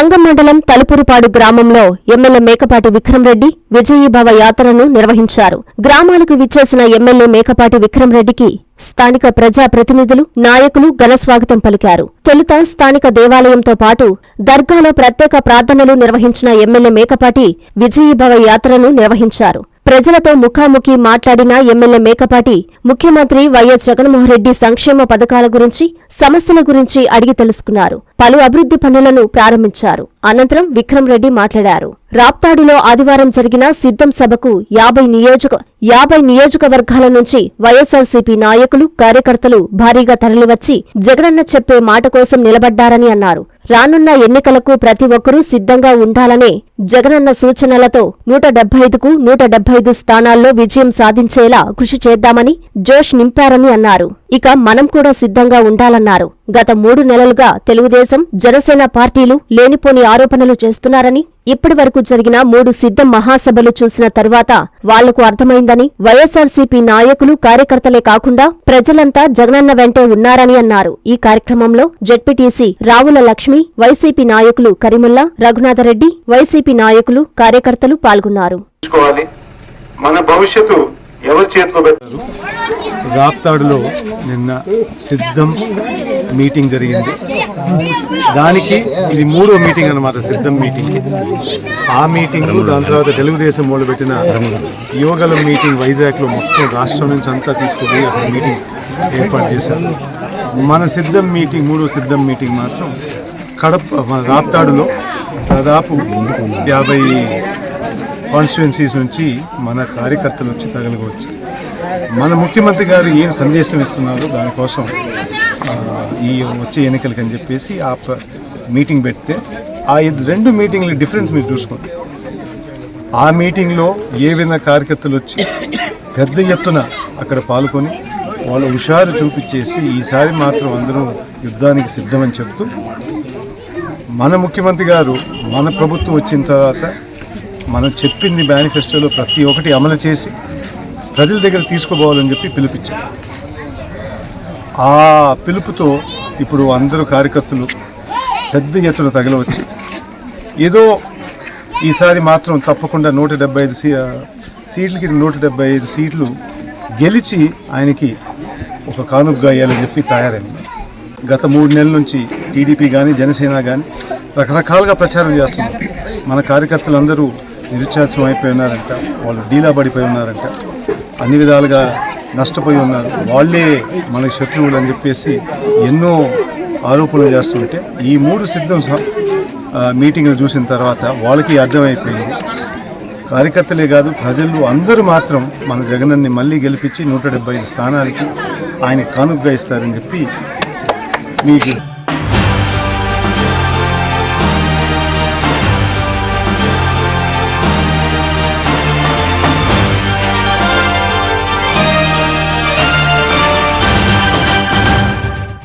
సంగం మండలం తలుపురుపాడు గ్రామంలో ఎమ్మెల్యే మేకపాటి విక్రమరెడ్డి విజయీభవ యాత్రను నిర్వహించారు. గ్రామాలకు విచ్చేసిన ఎమ్మెల్యే మేకపాటి విక్రమరెడ్డికి స్థానిక ప్రజా ప్రతినిధులు నాయకులు ఘనస్వాగతం పలికారు. తొలుత స్థానిక దేవాలయంతో పాటు దర్గాలో ప్రత్యేక ప్రార్థనలు నిర్వహించిన ఎమ్మెల్యే మేకపాటి విజయీభవ యాత్రను నిర్వహించారు. ప్రజలతో ముఖాముఖి మాట్లాడిన ఎమ్మెల్యే మేకపాటి ముఖ్యమంత్రి వైఎస్ జగన్మోహన్రెడ్డి సంక్షేమ పథకాల గురించి సమస్యల గురించి అడిగి తెలుసుకున్నారు. పలు అభివృద్ధి పనులను ప్రారంభించారు. అనంతరం విక్రమ్ రెడ్డి మాట్లాడారు. రాప్తాడులో ఆదివారం జరిగిన సిద్ధం సభకు యాభై నియోజక యాభై నియోజకవర్గాల నుంచి వైఎస్సార్సీపీ నాయకులు కార్యకర్తలు భారీగా తరలివచ్చి జగనన్న చెప్పే మాట కోసం నిలబడ్డారని అన్నారు. రానున్న ఎన్నికలకు ప్రతి ఒక్కరూ సిద్ధంగా ఉండాలనే జగనన్న సూచనలతో నూట డెబ్బైదుకు నూట డెబ్బైదు స్థానాల్లో విజయం సాధించేలా కృషి చేద్దామని జోష్ నింపారని అన్నారు. ఇక మనం కూడా సిద్ధంగా ఉండాలన్నారు. గత మూడు నెలలుగా తెలుగుదేశం జనసేన పార్టీలు లేనిపోని ఆరోపణలు చేస్తున్నారని ఇప్పటి వరకు జరిగిన మూడు సిద్ధం మహాసభలు చూసిన తరువాత వాళ్ళకు అర్థమైందని వైఎస్సార్సీపీ నాయకులు కార్యకర్తలే కాకుండా ప్రజలంతా జగనన్న వెంటే ఉన్నారని అన్నారు. ఈ కార్యక్రమంలో జెడ్పీటీసీ రావుల లక్ష్మి వైసీపీ నాయకులు కరిముల్లా రఘునాథరెడ్డి వైసీపీ నాయకులు కార్యకర్తలు పాల్గొన్నారు. మన భవిష్యత్తు ఎవరి చేతిలో పెట్టారు రాప్తాడులో నిన్న సిద్ధం మీటింగ్ జరిగింది. దానికి ఇది మూడో మీటింగ్ అన్నమాట సిద్ధం మీటింగ్. ఆ మీటింగ్ దాని తర్వాత తెలుగుదేశం వాళ్ళు పెట్టిన యోగల మీటింగ్ వైజాగ్లో మొత్తం రాష్ట్రం నుంచి అంతా తీసుకుపోయి అక్కడ మీటింగ్ ఏర్పాటు చేశారు. మన సిద్ధం మీటింగ్ మూడో సిద్ధం మీటింగ్ మాత్రం కడప మన రాప్తాడులో దాదాపు యాభై కాన్స్టిట్యున్సీస్ నుంచి మన కార్యకర్తలు వచ్చి తగలగవచ్చు మన ముఖ్యమంత్రి గారు ఏం సందేశం ఇస్తున్నారు దానికోసం ఈ వచ్చే ఎన్నికలకి అని చెప్పేసి ఆ ప్ర- మీటింగ్ పెడితే ఆ రెండు మీటింగ్ల డిఫరెన్స్ మీరు చూసుకోండి. ఆ మీటింగ్లో ఏ విధంగా కార్యకర్తలు వచ్చి పెద్ద ఎత్తున అక్కడ పాల్గొని వాళ్ళ హుషారు చూపించేసి ఈసారి మాత్రం అందరూ యుద్ధానికి సిద్ధమని చెప్తూ మన ముఖ్యమంత్రి గారు మన ప్రభుత్వం వచ్చిన తర్వాత మనం చెప్పింది మేనిఫెస్టోలో ప్రతి ఒక్కటి అమలు చేసి ప్రజల దగ్గర తీసుకుపోవాలని చెప్పి పిలిపించారు ఆ పిలుపుతో ఇప్పుడు అందరూ కార్యకర్తలు పెద్ద ఎత్తున తగలవచ్చి. ఏదో ఈసారి మాత్రం తప్పకుండా నూట డెబ్బై ఐదు సీ సీట్లకి నూట డెబ్బై ఐదు సీట్లు గెలిచి ఆయనకి ఒక కానుగ్గా ఇవ్వాలని చెప్పి తయారైంది. గత మూడు నెలల నుంచి టీడీపీ కానీ జనసేన కానీ రకరకాలుగా ప్రచారం చేస్తున్నారు. మన కార్యకర్తలందరూ నిరుత్సాహం అయిపోయి ఉన్నారంట వాళ్ళు డీలా పడిపోయి ఉన్నారంట. అన్ని విధాలుగా నష్టపోయి ఉన్నారు. వాళ్ళే మనకి శత్రువులు అని చెప్పేసి ఎన్నో ఆరోపణలు చేస్తుంటే ఈ మూడు సిద్ధం మీటింగ్లు చూసిన తర్వాత వాళ్ళకి అర్థమైపోయింది. కార్యకర్తలే కాదు ప్రజలు అందరూ మాత్రం మన జగనన్ని మళ్ళీ గెలిపించి నూట డెబ్బై స్థానాలకి ఆయన కానుకగా ఇస్తారని చెప్పి మీకు